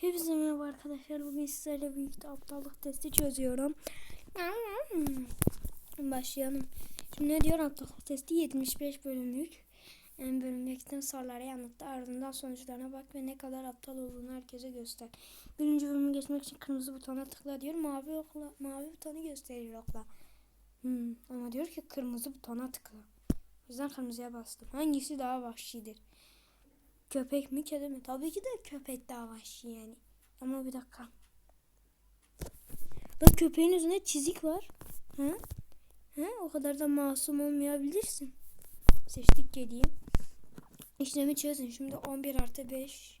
Hepinize merhaba arkadaşlar. Bugün sizlerle birlikte aptallık testi çözüyorum. Başlayalım. Şimdi ne diyor aptallık testi 75 bölümlük. En bölümdeki soruları yanıtla ardından sonuçlarına bak ve ne kadar aptal olduğunu herkese göster. Birinci bölümü geçmek için kırmızı butona tıkla diyor. Mavi okla, mavi butonu gösterir okla. Hmm, ama diyor ki kırmızı butona tıkla. O yüzden kırmızıya bastım. Hangisi daha vahşidir? Köpek mi kedi mi? Tabii ki de köpek daha vahşi yani. Ama bir dakika. Bak köpeğin üzerinde çizik var. Hı? Hı? O kadar da masum olmayabilirsin. Seçtik kediyi. İşlemi çözün. Şimdi 11 artı 5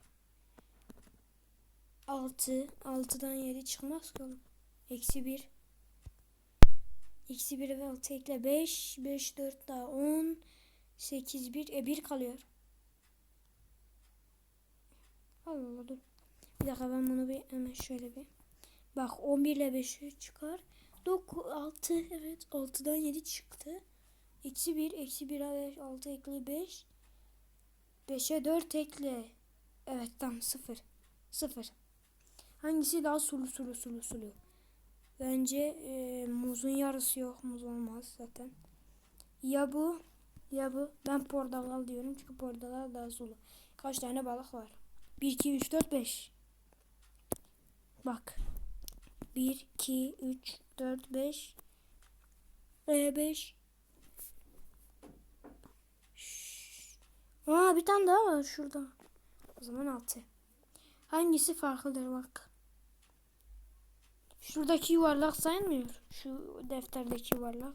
6 6'dan 7 çıkmaz ki oğlum. Eksi 1 Eksi 1 ve 6 ekle 5 5 4 daha 10 8 1 e 1 kalıyor. Allah Allah dur. Bir dakika ben bunu bir hemen şöyle bir. Bak 11 ile 5'i çıkar. 9, 6 evet 6'dan 7 çıktı. Eksi 1 eksi 1'e 5 6 ekli 5. 5'e 4 ekle. Evet tamam 0. 0. Hangisi daha sulu sulu sulu sulu? Bence e, muzun yarısı yok. Muz olmaz zaten. Ya bu ya bu. Ben portakal diyorum çünkü portakal daha sulu. Kaç tane balık var? 1, 2, 3, 4, 5. Bak. 1, 2, 3, 4, 5. E 5. Aa bir tane daha var şurada. O zaman 6. Hangisi farklıdır bak. Şuradaki yuvarlak saymıyor. Şu defterdeki yuvarlak.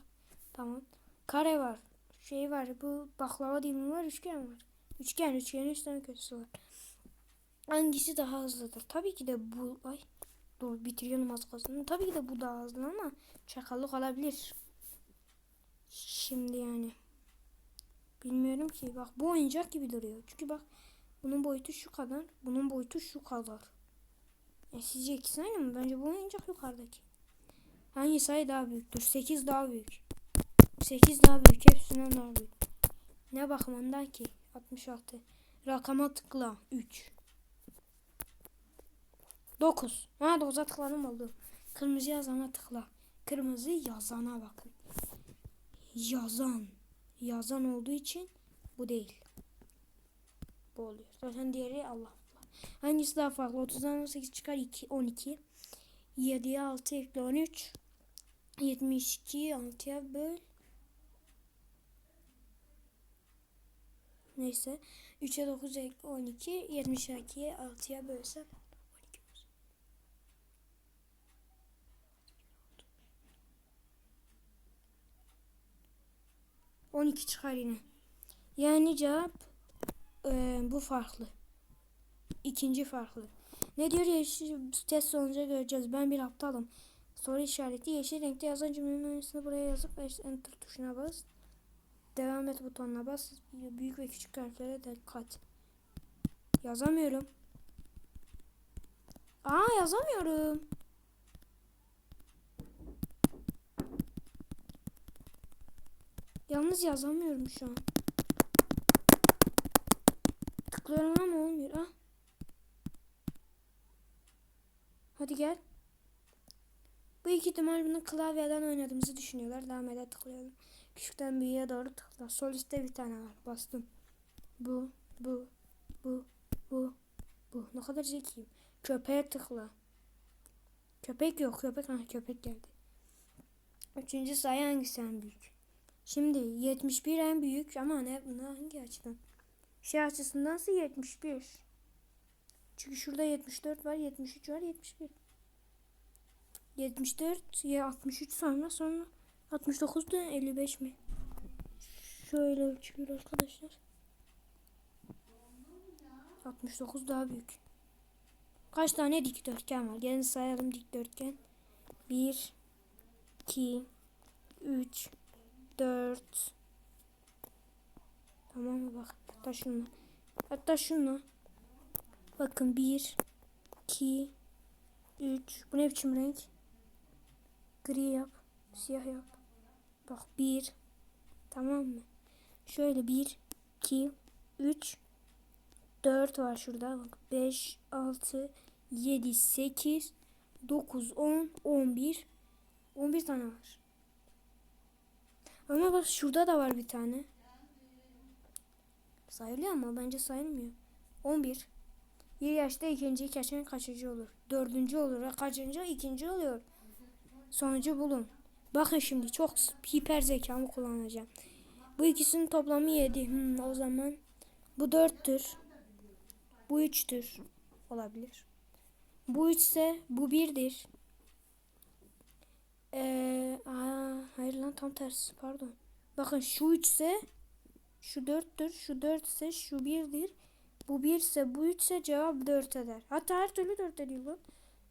Tamam. Kare var. Şey var. Bu baklava dilimi var. Üçgen var. Üçgen. Üçgenin üç tane var. Hangisi daha hızlıdır? Tabii ki de bu. Ay. Dur bitiriyorum az kalsın. Tabii ki de bu daha hızlı ama çakallık olabilir. Şimdi yani. Bilmiyorum ki. Bak bu oyuncak gibi duruyor. Çünkü bak bunun boyutu şu kadar. Bunun boyutu şu kadar. E sizce ikisi aynı mı? Bence bu oyuncak yukarıdaki. Hangi sayı daha büyüktür? 8 daha büyük. 8 daha büyük. Hepsinden daha büyük. Ne bakımından ki? 66. Rakama tıkla. 3. 9. Ha 9'a tıkladım oldu. Kırmızı yazana tıkla. Kırmızı yazana bakın. Yazan. Yazan olduğu için bu değil. Bu oluyor. Zaten diğeri Allah. Hangisi daha farklı? 30'dan 18 çıkar 2, 12. 7'ye 6 ekle 13. 72'yi 6'ya böl. Neyse. 3'e 9 ekle 12. 72'ye 6'ya bölsem. 12 çıkar yine. Yani cevap e, bu farklı. İkinci farklı. Ne diyor yeşil test sonucu göreceğiz. Ben bir aptalım. Soru işareti yeşil renkte yazan cümlenin aynısını buraya yazıp enter tuşuna bas. Devam et butonuna bas. Büyük ve küçük harflere dikkat. Yazamıyorum. Aa yazamıyorum. Yalnız yazamıyorum şu an. Tıklıyorum ama olmuyor. Ah. Hadi gel. Bu iki ihtimal bunu klavyeden oynadığımızı düşünüyorlar. Devam ede tıklayalım. Küçükten büyüğe doğru tıkla. Sol üstte bir tane var. Bastım. Bu, bu, bu, bu, bu. Ne kadar zekiyim. Köpeğe tıkla. Köpek yok. Köpek ha köpek geldi. Üçüncü sayı hangisi en büyük? Şimdi 71 en büyük ama ne, hangi açıdan? Şey açısındansa 71. Çünkü şurada 74 var, 73 var, 71. 74 ya 63 sonra sonra 69 da 55 mi? Şöyle ölçülür arkadaşlar. 69 daha büyük. Kaç tane dikdörtgen var? Gelin sayalım dikdörtgen. 1 2 3 4 Tamam mı bak hatta şunu. Hatta şunu. Bakın 1 2 3 bu ne biçim renk? Gri yap siyah yap. Bak 1 tamam mı? Şöyle 1 2 3 4 var şurada. Bak 5 6 7, 8, 9, 10, 11. 11 tane var. Ama bak şurada da var bir tane. Sayılıyor ama bence sayılmıyor. 11. Bir yaşta ikinci, iki yaşta kaçıncı olur? Dördüncü olur. Kaçıncı? ikinci oluyor. Sonucu bulun. Bakın şimdi çok hiper zekamı kullanacağım. Bu ikisinin toplamı 7. Hmm, o zaman bu 4'tür. Bu 3'tür. Olabilir. Bu 3 ise bu 1'dir. Ee, aa, hayır lan tam tersi pardon. Bakın şu 3 ise şu 4'tür. Şu 4 ise şu 1'dir. Bu 1 ise bu 3 ise cevap 4 eder. Hatta her türlü 4 ediyor bu.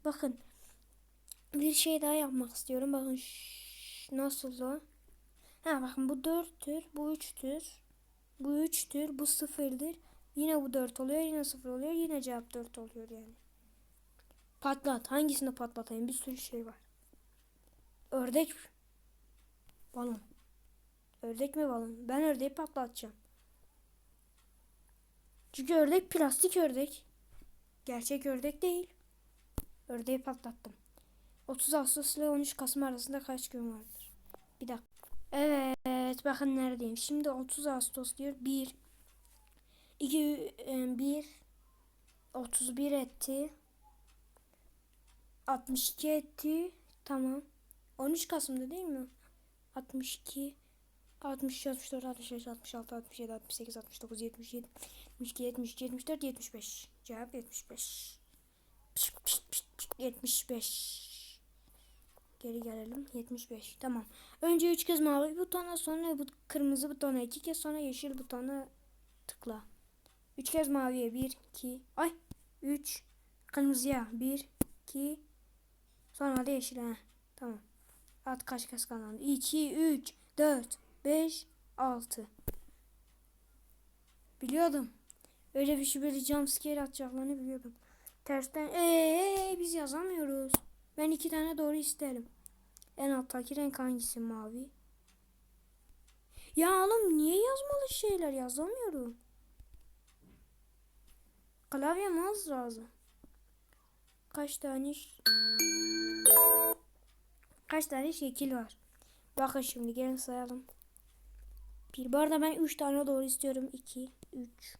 Bakın bir şey daha yapmak istiyorum. Bakın nasıl o? Ha bakın bu 4'tür. Bu 3'tür. Bu 3'tür. Bu 0'dır. Yine bu 4 oluyor. Yine 0 oluyor. Yine cevap 4 oluyor yani. Patlat. Hangisini patlatayım? Bir sürü şey var. Ördek. Balon. Ördek mi balon? Ben ördeği patlatacağım. Çünkü ördek plastik ördek. Gerçek ördek değil. Ördeği patlattım. 30 Ağustos ile 13 Kasım arasında kaç gün vardır? Bir dakika. Evet bakın neredeyim. Şimdi 30 Ağustos diyor. 1 2 1 31 etti. 62 etti. Tamam. 13 Kasım'da değil mi? 62 63 64 65 66 67 68 69 77 72 73 74 75 cevap 75 Pişt, pişt, pişt, pişt, 75 geri gelelim 75 tamam. Önce 3 kez mavi butona sonra bu kırmızı butona 2 kez sonra yeşil butona tıkla. 3 kez maviye 1 2 ay 3 kırmızıya 1 2 sonra da yeşile tamam at kaç kez kazandı 2 3 4 5 6 Biliyordum. Öyle bir şey böyle jumpscare atacaklarını biliyordum. Tersten eee biz yazamıyoruz. Ben iki tane doğru isterim. En alttaki renk hangisi mavi? Ya oğlum niye yazmalı şeyler yazamıyorum. Klavyem az lazım. Kaç tane kaç tane şekil var? Bakın şimdi gelin sayalım. Bir. Bu arada ben 3 tane doğru istiyorum. 2, 3,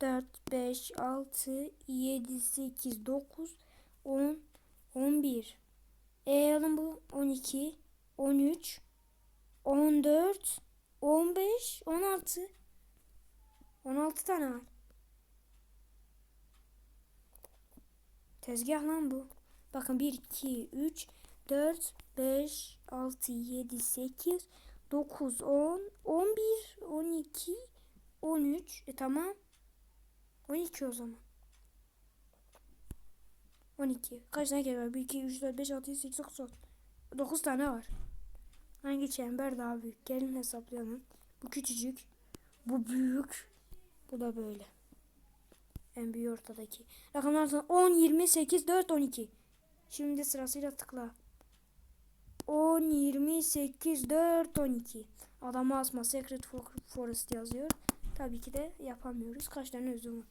4, 5, 6, 7, 8, 9, 10, 11. E alın bu 12, 13, 14, 15, 16. 16 tane var. Tezgah lan bu. Bakın 1, 2, 3, 4, 5, 6, 7, 8, 9, 10, 11, 12, 13. E tamam. 12 o zaman. 12. Kaç tane kere var? 1, 2, 3, 4, 5, 6, 7, 8, 9, 10. 9 tane var. Hangi çember daha büyük? Gelin hesaplayalım. Bu küçücük. Bu büyük. Bu da böyle. En büyük ortadaki. Rakamlar 10, 20, 8, 4, 12. Şimdi sırasıyla tıkla. 10, 28, 4, 12. Adamı asma Secret Forest yazıyor. Tabii ki de yapamıyoruz. Kaç tane özüm var?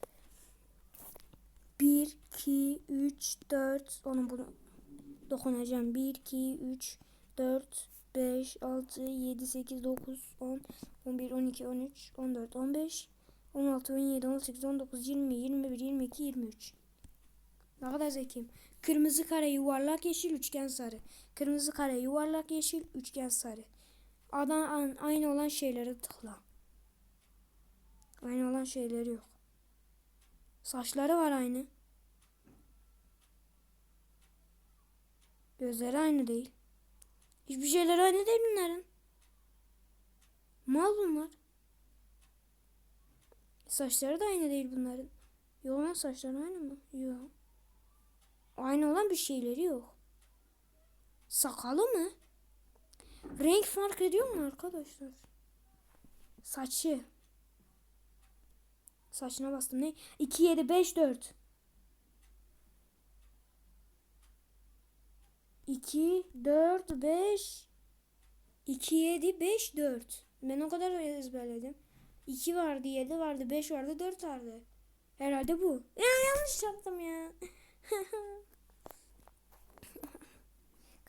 1, 2, 3, 4. Onun bunu dokunacağım. 1, 2, 3, 4, 5, 6, 7, 8, 9, 10, 11, 12, 13, 14, 15, 16, 17, 18, 19, 20, 21, 22, 23. Ne kadar zekiyim. Kırmızı kare yuvarlak yeşil üçgen sarı. Kırmızı kare yuvarlak yeşil üçgen sarı. Adam aynı olan şeylere tıkla. Aynı olan şeyleri yok. Saçları var aynı. Gözleri aynı değil. Hiçbir şeyler aynı değil bunların. Mal bunlar. Saçları da aynı değil bunların. Yok saçları aynı mı? Yok. Aynı olan bir şeyleri yok. Sakalı mı? Renk fark ediyor mu arkadaşlar? Saçı. Saçına bastım ne? 2 7 5 4. 2 4 5 2 7 5 4. Ben o kadar ezberledim. 2 vardı, 7 vardı, 5 vardı, 4 vardı. Herhalde bu. Ya yanlış yaptım ya.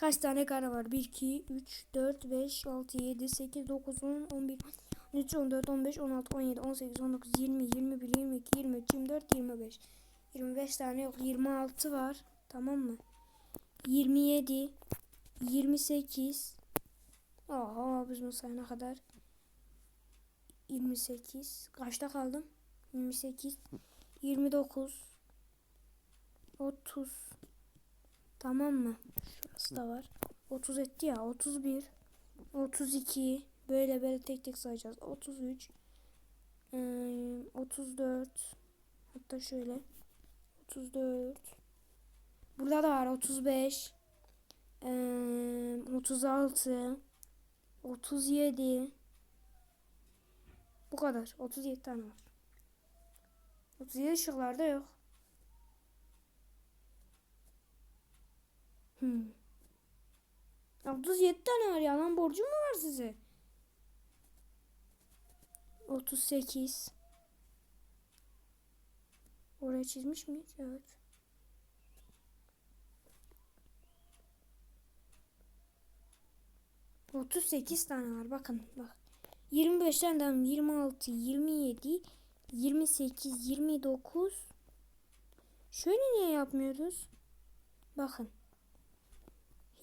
Kaç tane kare var? 1, 2, 3, 4, 5, 6, 7, 8, 9, 10, 11, 13, 14, 15, 16, 17, 18, 19, 20, 21, 22, 23, 24, 25. 25 tane yok. 26 var. Tamam mı? 27, 28. Oha biz bu sayana kadar. 28. Kaçta kaldım? 28, 29, 30. Tamam mı? Şurası da var. 30 etti ya. 31, 32. Böyle böyle tek tek sayacağız. 33, eee, 34. Hatta şöyle. 34. Burada da var 35. eee, 36. 37. Bu kadar. 37 tane var. 37 şıklarda yok. Hmm. 37 tane var ya lan borcum mu var size? 38. Oraya çizmiş miyiz? Evet. Otuz sekiz tane var. Bakın bak. 25'ten devam. 26, 27, 28, 29. Şöyle niye yapmıyoruz? Bakın.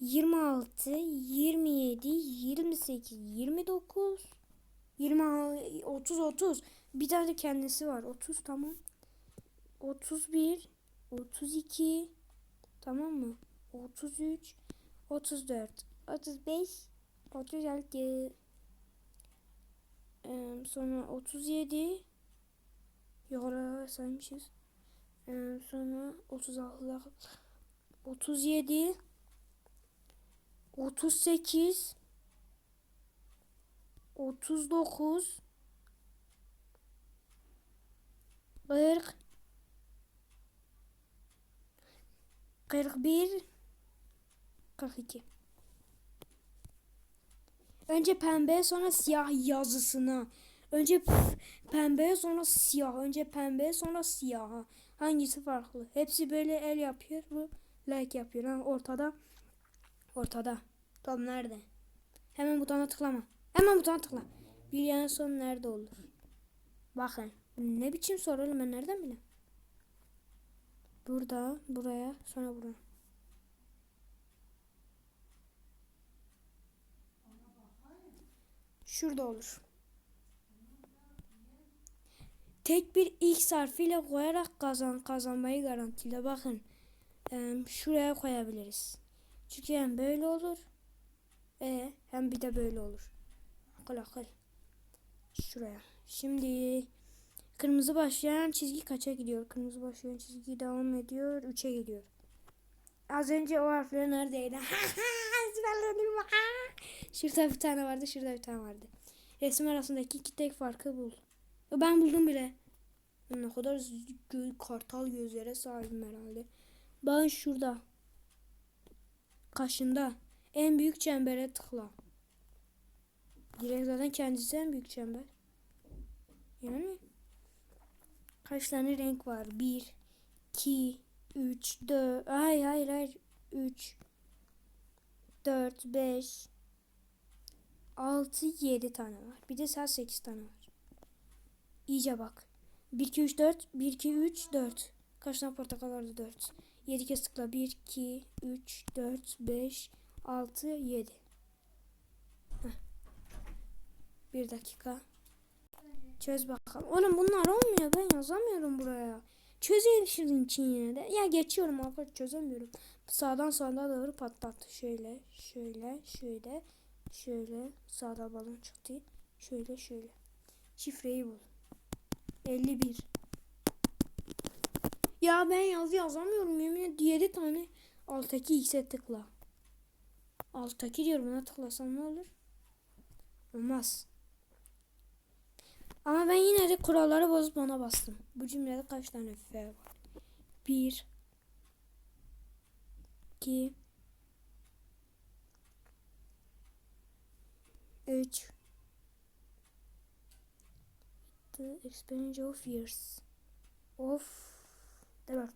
26, 27, 28, 29, 20, 30, 30. Bir tane de kendisi var. 30 tamam. 31, 32, tamam mı? 33, 34, 35, 36. Ee, sonra 37 yukarı saymışız. Ee, sonra 36 37 38 39 40 41 42 Önce pembe sonra siyah yazısına. Önce pembe sonra siyah. Önce pembe sonra siyah. Hangisi farklı? Hepsi böyle el yapıyor. Bu like yapıyor. Ha, ortada. Ortada. Tam nerede? Hemen butona tıklama. Hemen butona tıkla. Bir yana son nerede olur? Bakın. Ne biçim soru oğlum ben nereden bileyim? Burada, buraya, sonra buraya. Şurada olur. Tek bir X harfiyle koyarak kazan kazanmayı garantile. Bakın. Şuraya koyabiliriz. Çünkü hem böyle olur. E, hem bir de böyle olur. Akıl akıl. Şuraya. Şimdi kırmızı başlayan çizgi kaça gidiyor? Kırmızı başlayan çizgi devam ediyor. 3'e gidiyor. Az önce o harfler neredeydi? Şurada bir tane vardı, şurada bir tane vardı. Resim arasındaki iki tek farkı bul. Ben buldum bile. Ne kadar gö kartal gözlere sahibim herhalde. Ben şurada. Kaşında. En büyük çembere tıkla. Direkt zaten kendisi en büyük çember. Yani kaç tane renk var? 1 2 3 4 Hayır hayır hayır 3 4 5 6 7 tane var. Bir de sen 8 tane var. İyice bak. 1 2 3 4 1 2 3 4 Kaç tane portakal vardı? 4 7 kez tıkla. 1 2 3 4 5 6 7 Heh. Bir dakika. Çöz bakalım. Oğlum bunlar olmuyor. Ben yazamıyorum buraya. Çözeyim şunun için yine de. Ya geçiyorum abi çözemiyorum. Sağdan sağdan doğru patlat. Şöyle, şöyle, şöyle, şöyle. Sağda balon çıktı. Şöyle, şöyle. Şifreyi bul. 51. Ya ben yazı yazamıyorum. Yemin ederim 7 tane alttaki x'e tıkla. Alttaki diyorum buna tıklasam ne olur? Olmaz. Ama ben yine de kuralları bozup ona bastım. Bu cümlede kaç tane F var? 1 2 3 The experience of years of 4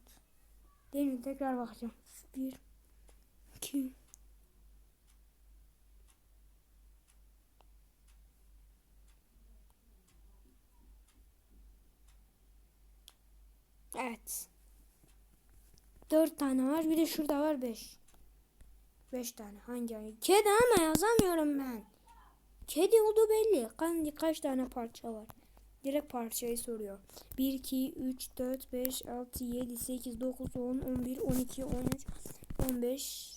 Değil? Tekrar bakacağım. Bir, iki, Evet. Dört tane var. Bir de şurada var beş. Beş tane. Hangi hangi? Kedi ama yazamıyorum ben. Kedi olduğu belli. Kaç, kaç tane parça var? Direkt parçayı soruyor. 1, 2, 3, 4, 5, 6, 7, 8, 9, 10, 11, 12, 13, 15.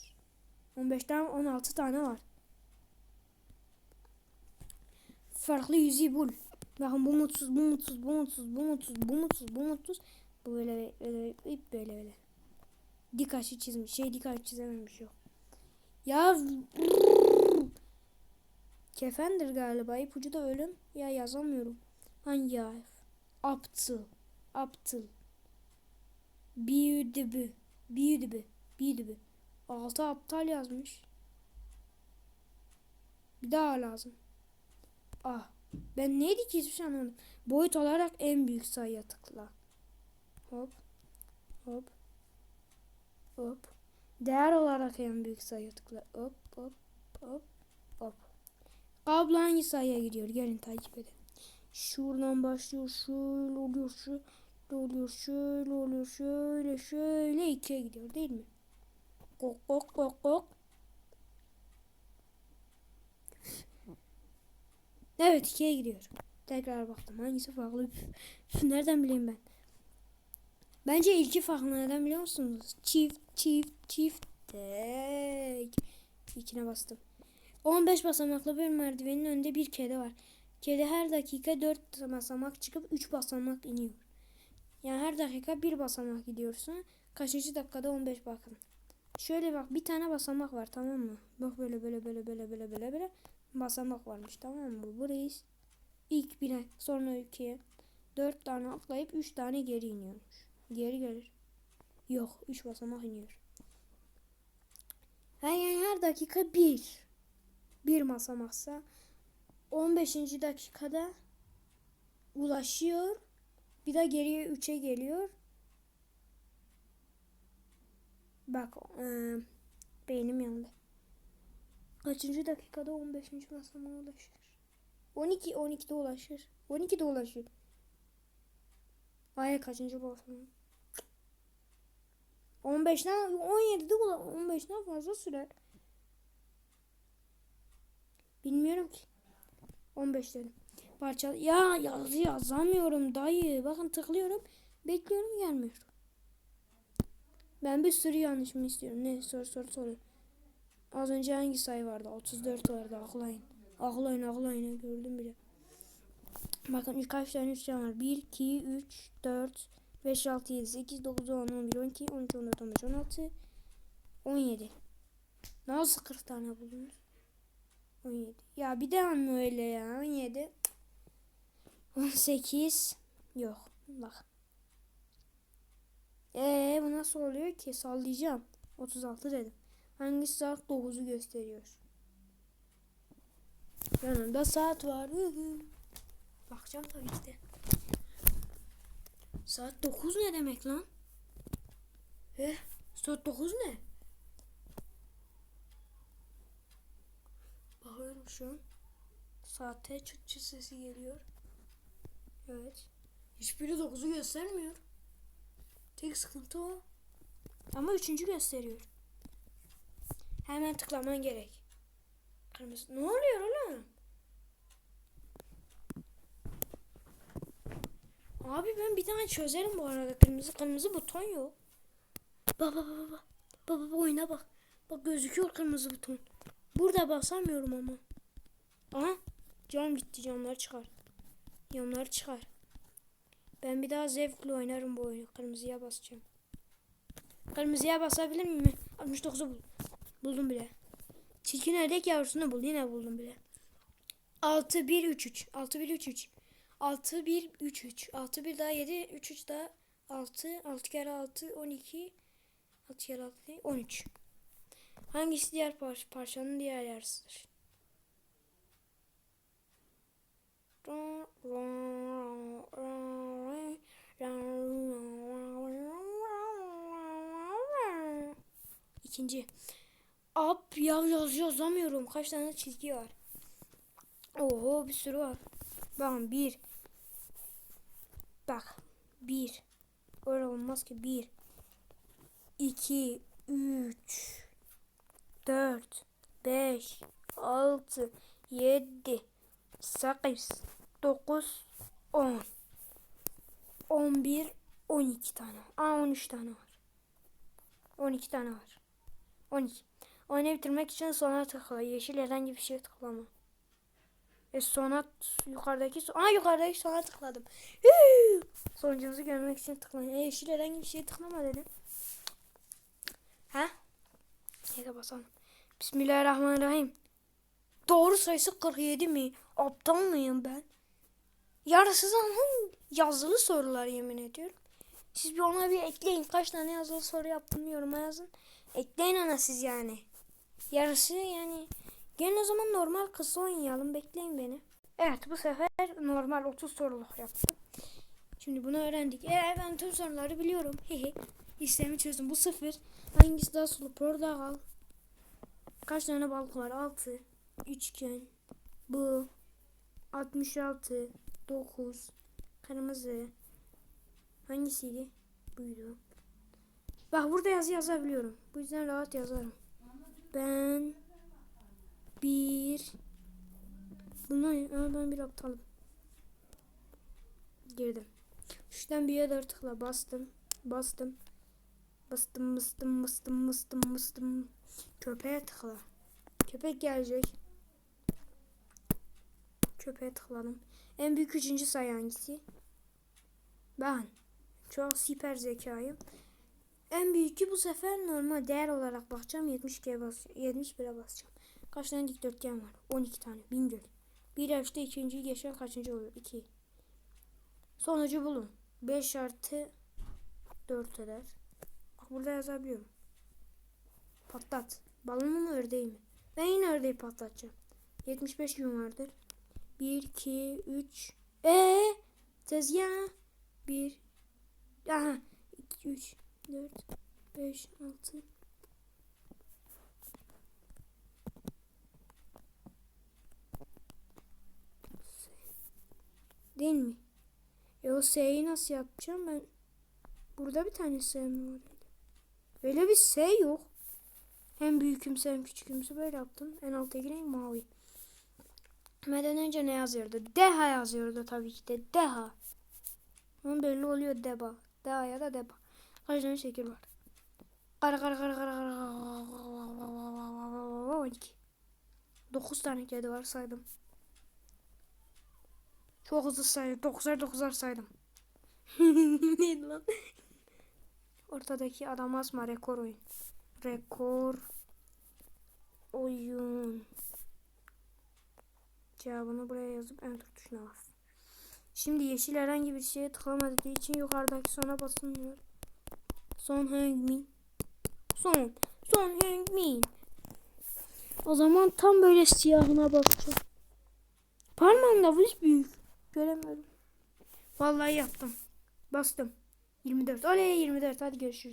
15'ten 16 tane var. Farklı yüzü bul. Bakın bu mutsuz, bu mutsuz, bu mutsuz, bu mutsuz, bu mutsuz, bu mutsuz. Bu böyle böyle böyle böyle. böyle. Dik açı çizmiş. Şey dik açı çizememiş yok. Ya Kefendir galiba. İpucu da ölüm. Ya yazamıyorum. Hangi harf? Aptıl. Aptıl. Büyüdübü. Büyüdübü. Büyüdübü. Altı aptal yazmış. Bir daha lazım. Ah. Ben neydi ki hiçbir şey anlamadım. Boyut olarak en büyük sayıya tıkla. Hop. Hop. Hop. Değer olarak en büyük sayıya tıkla. Hop hop hop hop. Kablo hangi sayıya gidiyor? Gelin takip edin. Şuradan başlıyor. Şöyle oluyor. Şöyle oluyor. Şöyle oluyor. Şöyle şöyle ikiye gidiyor değil mi? Kok kok kok kok. Evet ikiye gidiyor. Tekrar baktım. Hangisi farklı? Nereden bileyim ben? Bence ilki farklı. Neden biliyor musunuz? Çift, çift, çift, tek. İkine bastım. 15 basamaklı bir merdivenin önünde bir kedi var. Kedi her dakika 4 basamak çıkıp 3 basamak iniyor. Yani her dakika bir basamak gidiyorsun. Kaçıncı dakikada 15 bakın. Şöyle bak bir tane basamak var tamam mı? Bak böyle böyle böyle böyle böyle böyle böyle basamak varmış tamam mı? Burayı ilk bire sonra ikiye dört tane atlayıp üç tane geri iniyormuş. Geri gelir. Yok üç basamak iniyor. Her yani her dakika bir. Bir basamaksa 15. dakikada ulaşıyor. Bir de geriye 3'e geliyor. Bak e, beynim yandı. Kaçıncı dakikada 15. basamağa ulaşır? 12 12'de ulaşır. 12'de ulaşır. Ay kaçıncı basamağa? 15'ten 17'de 15'ten fazla sürer. Bilmiyorum ki. 15 dedim. Parça ya yazı yazamıyorum dayı. Bakın tıklıyorum. Bekliyorum gelmiyor. Ben bir sürü yanlış mı istiyorum? Ne sor sor soru. Az önce hangi sayı vardı? 34 vardı. Aklayın. Aklayın aklayın. Gördüm bile. Bakın kaç tane üçgen var? 1, 2, 3, 4, 5, 6, 7, 8, 9, 10, 11, 12, 13, 14, 15, 16, 17. Nasıl 40 tane buldunuz? 17. Ya bir daha mı öyle ya? 17. 18. Yok. Bak. Ee bu nasıl oluyor ki? Sallayacağım. 36 dedim. Hangi saat 9'u gösteriyor? Yanımda saat var. Bakacağım tabii ki de. Saat 9 ne demek lan? Eh, saat 9 ne? Bakıyorum şu an. Saate çıt çıt sesi geliyor. Evet. Hiçbiri 9'u göstermiyor. Tek sıkıntı o. Ama üçüncü gösteriyor. Hemen tıklaman gerek. Kırmızı. Ne oluyor oğlum? Abi ben bir tane çözerim bu arada. Kırmızı kırmızı buton yok. Baba baba baba. Baba baba oyuna bak. Bak gözüküyor kırmızı buton. Burada basamıyorum ama. Aha. Cam gitti. Camları çıkar. Camları çıkar. Ben bir daha zevkle oynarım bu oyunu. Kırmızıya basacağım. Kırmızıya basabilir miyim? 69'u bul. Buldum bile. Çirkin ördek yavrusunu bul. Yine buldum bile. 6 1 3 3. 6 1 3 3. 6 1 3 3. 6 1 daha 7 3 3 daha 6 6 kere 6 12 6 kere 6 13. Hangisi diğer par parçanın diğer yarısıdır? İkinci. Up ya yaz yazamıyorum. Kaç tane çizgi var? Oho bir sürü var. Bakın bir. Bak. Bir. Öyle olmaz ki. Bir. iki, Üç. Dört. Beş. Altı. Yedi. Sekiz. Dokuz. On. On bir. On iki tane. Aa on üç tane var. On iki tane var. On iki. Oyunu bitirmek için sona tıkla. Yeşil herhangi bir şeye tıklama. E sona yukarıdaki Aa yukarıdaki sona tıkladım. Sonucunuzu görmek için tıklayın. E, yeşil herhangi bir şeye tıklama dedim. Ha? Neyse basalım. Bismillahirrahmanirrahim. Doğru sayısı 47 mi? Aptal mıyım ben? Yarısı zaman yazılı sorular yemin ediyorum. Siz bir ona bir ekleyin. Kaç tane yazılı soru yaptım yoruma yazın. Ekleyin ona siz yani. Yarısı yani. Gelin o zaman normal kısa oynayalım. Bekleyin beni. Evet bu sefer normal 30 soruluk yaptım. Şimdi bunu öğrendik. Ee ben tüm soruları biliyorum. Hehe. İşlemi çözdüm. Bu sıfır. Hangisi daha sulu? Portakal. Kaç tane balık var? 6. Üçgen. Bu. 66. 9. Kırmızı. Hangisiydi? Buydu. Bak burada yazı yazabiliyorum. Bu yüzden rahat yazarım. Ben bir Bunlar Aa, ben bir aptalım. Girdim. Şuradan bir yere tıkla bastım. Bastım. Bastım bastım bastım bastım bastım. Köpeğe tıkla. Köpek gelecek. Köpeğe tıkladım. En büyük üçüncü sayı hangisi? Ben. Çok süper zekayım. En büyükü bu sefer normal değer olarak bakacağım. 72'ye bas 71'e basacağım. Kaç tane dikdörtgen var? 12 tane. Bingöl. Bir yaşta ikinciyi geçen kaçıncı oluyor? 2. Sonucu bulun. 5 artı 4 eder. Bak burada yazabiliyorum. Patlat. Balonu mu ördeği mi? Ben yine ördeği patlatacağım. 75 gün vardır. 1, 2, 3. Eee? Tezgah. 1. Aha. 2, 3, 4, 5, 6. Değil mi? E o S'yi nasıl yapacağım ben? Burada bir tane S mi var? Öyle bir S yok. Hem büyükümse hem küçükümse böyle yaptım. En alta gireyim mavi. Meden önce ne yazıyordu? Deha yazıyordu tabii ki de. Deha. Ama belli oluyor Deba. Deha ya da Deba. Kaç tane şekil var? Kara kara kara kara kara. 12. 9 tane kedi var saydım. Çok hızlı saydım. 9'ar 9'ar saydım. Neydi lan? Ortadaki adam asma rekor oyun. Rekor oyun. Cevabını buraya yazıp enter tuşuna bas. Şimdi yeşil herhangi bir şeye tıklama dediği için yukarıdaki sona basılmıyor. Son hangmin. Son. Son hangmin. O zaman tam böyle siyahına bakacağım. Parmağımda bu hiç büyük. Göremiyorum. Vallahi yaptım. Bastım. 24. Oley 24. Hadi görüşürüz.